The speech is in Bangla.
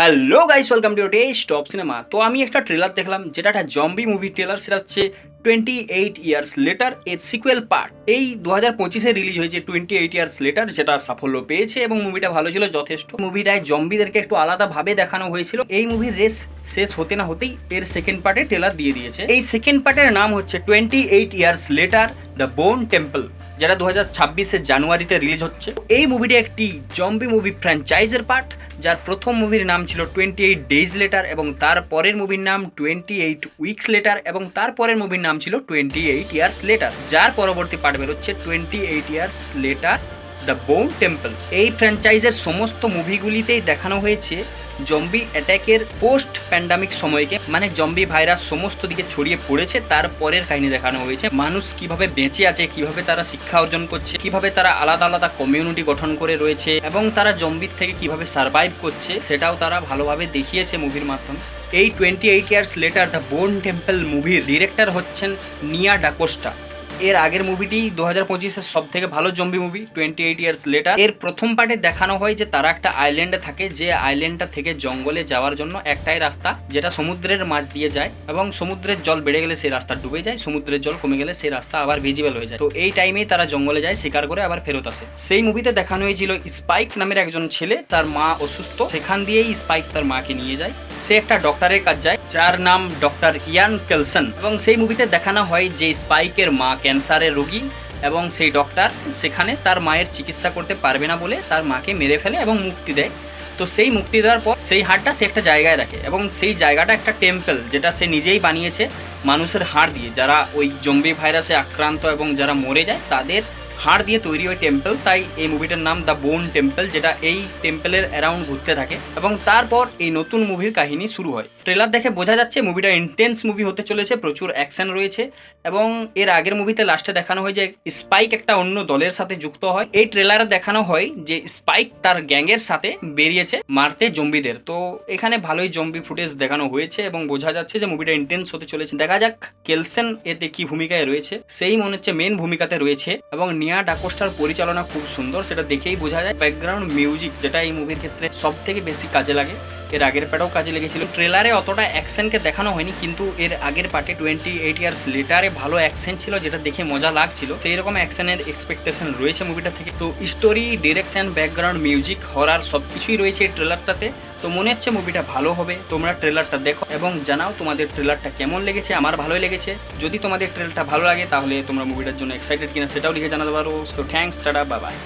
Hello guys welcome to day stop cinema তো আমি একটা ট্রেলার দেখলাম, যেটা একটা জম্বি মুভি ট্রেলার সেটা হচ্ছে টোয়েন্টি এইট ইয়ার্স লেটার এর সিকুয়েল পার্ট এই দু হাজার পঁচিশে রিলিজ হয়েছে টোয়েন্টি এইট ইয়ার্স লেটার যেটা সাফল্য পেয়েছে এবং মুভিটা ভালো ছিল, যথেষ্ট। মুভিটায় জম্বিদেরকে একটু আলাদাভাবে দেখানো হয়েছিল। এই মুভির রেস শেষ হতে না হতেই এর সেকেন্ড পার্টে ট্রেলার দিয়ে দিয়েছে। এই সেকেন্ড পার্টের নাম হচ্ছে twenty eight years later the bone temple যেটা দু হাজার ছাব্বিশের জানুয়ারিতে রিলিজ হচ্ছে। এই মুভিটি একটি জম্বি মুভি ফ্র্যাঞ্চাইজের পার্ট যার প্রথম মুভির নাম ছিল টোয়েন্টি এইট ডেজ লেটার এবং তার পরের মুভির নাম টোয়েন্টি এইট উইকস লেটার এবং তার পরের মুভির নাম ছিল টোয়েন্টি এইট ইয়ার্স লেটার যার পরবর্তী পার্ট বেরোচ্ছে twenty eight years later the bone temple এই ফ্র্যাঞ্চাইজের সমস্ত মুভিগুলিতেই দেখানো হয়েছে জম্বি অ্যাট্যাকের পোস্ট প্যান্ডামিক সময়কে মানে জম্বি ভাইরাস সমস্ত দিকে ছড়িয়ে পড়েছে, তার পরের কাহিনী দেখানো হয়েছে। মানুষ কীভাবে বেঁচে আছে, কীভাবে তারা শিক্ষা অর্জন করছে, কীভাবে তারা আলাদা আলাদা কমিউনিটি গঠন করে রয়েছে, এবং তারা জম্বির থেকে কীভাবে সার্ভাইভ করছে, সেটাও তারা ভালোভাবে দেখিয়েছে মুভির মাধ্যমে। এই twenty eight years later the bone temple মুভির ডিরেক্টর হচ্ছেন নিয়া ডাকোস্টা। এর আগের মুভিটি দু হাজার পঁচিশের সব থেকে ভালো zombie movie twenty eight years later এর প্রথম পার্টে দেখানো হয় যে তারা একটা আইল্যান্ডে থাকে, যে আইল্যান্ডটা থেকে জঙ্গলে যাওয়ার জন্য একটাই রাস্তা, যেটা সমুদ্রের মাঝ দিয়ে যায় এবং সমুদ্রের জল বেড়ে গেলে সেই রাস্তা ডুবে যায়, সমুদ্রের জল কমে গেলে সেই রাস্তা আবার ভিজিবল হয়ে যায়। তো এই টাইমেই তারা জঙ্গলে যায়, শিকার করে আবার ফেরত আসে। সেই মুভিতে দেখানো হয়েছিল স্পাইক নামের একজন ছেলে, তার মা অসুস্থ। সেখান দিয়েই স্পাইক তার মাকে নিয়ে যায়। সে একটা ডক্টরের কাজ যায়, যার নাম ডক্টর ইয়ান কেলসন। এবং সেই মুভিতে দেখানো হয় যে স্পাইকের মা ক্যান্সারের রোগী এবং সেই ডক্টর সেখানে তার মায়ের চিকিৎসা করতে পারবে না বলে তার মাকে মেরে ফেলে এবং মুক্তি দেয়। তো সেই মুক্তি দেওয়ার পর সেই হাড়টা সে একটা জায়গায় রাখে এবং সেই জায়গাটা একটা টেম্পল যেটা সে নিজেই বানিয়েছে মানুষের হাড় দিয়ে। যারা ওই জম্বি ভাইরাসে আক্রান্ত এবং যারা মরে যায়, তাদের হাড় দিয়ে তৈরি ওই টেম্পল তাই এই মুভিটার নাম দ্য বোন টেম্পল যেটা এই টেম্পলের অ্যারাউন্ড ঘুরতে থাকে। এবং তারপর এই নতুন মুভির কাহিনী শুরু হয়। ট্রেলার দেখে বোঝা যাচ্ছে মুভিটা ইন্টেন্স মুভি হতে চলেছে, প্রচুর অ্যাকশন রয়েছে। এবং এর আগের মুভিতে লাস্টে দেখানো হয় যে স্পাইক একটা অন্য দলের সাথে যুক্ত হয়। এই ট্রেলারে দেখানো হয় যে স্পাইক তার গ্যাংয়ের সাথে বেরিয়েছে মারতে জম্বিদের। তো এখানে ভালোই জম্বি ফুটেজ দেখানো হয়েছে এবং বোঝা যাচ্ছে যে মুভিটা ইন্টেন্স হতে চলেছে। দেখা যাক কেলসেন এতে কি ভূমিকায় রয়েছে। সেই মনে হচ্ছে মেন ভূমিকাতে রয়েছে। এবং নিয়া ডাকোস্টার পরিচালনা খুব সুন্দর, সেটা দেখেই বোঝা যায়। ব্যাকগ্রাউন্ড মিউজিক যেটা এই মুভির ক্ষেত্রে সব থেকে বেশি কাজে লাগে। এর আগের পার্টেও কাজে লেগেছিল। ট্রেলারে অতটা অ্যাকশনকে দেখানো হয়নি, কিন্তু এর আগের পার্টে টোয়েন্টি এইট ইয়ার্স লেটারে ভালো অ্যাকশন ছিল, যেটা দেখে মজা লাগছিল। সেই রকম অ্যাকশনের এক্সপেকটেশন রয়েছে মুভিটা থেকে। তো story direction background music horror সব কিছুই রয়েছে এই ট্রেলারটাতে তো মনে হচ্ছে মুভিটা ভালো হবে। তোমরা ট্রেলারটা দেখো এবং জানাও তোমাদের ট্রেলারটা কেমন লেগেছে, আমার ভালোই লেগেছে। যদি তোমাদের ট্রেলারটা ভালো লাগে, তাহলে তোমরা মুভিটার জন্য এক্সাইটেড কিনা সেটাও লিখে জানাতে পারো। সো থ্যাংকস টাটা বাবাই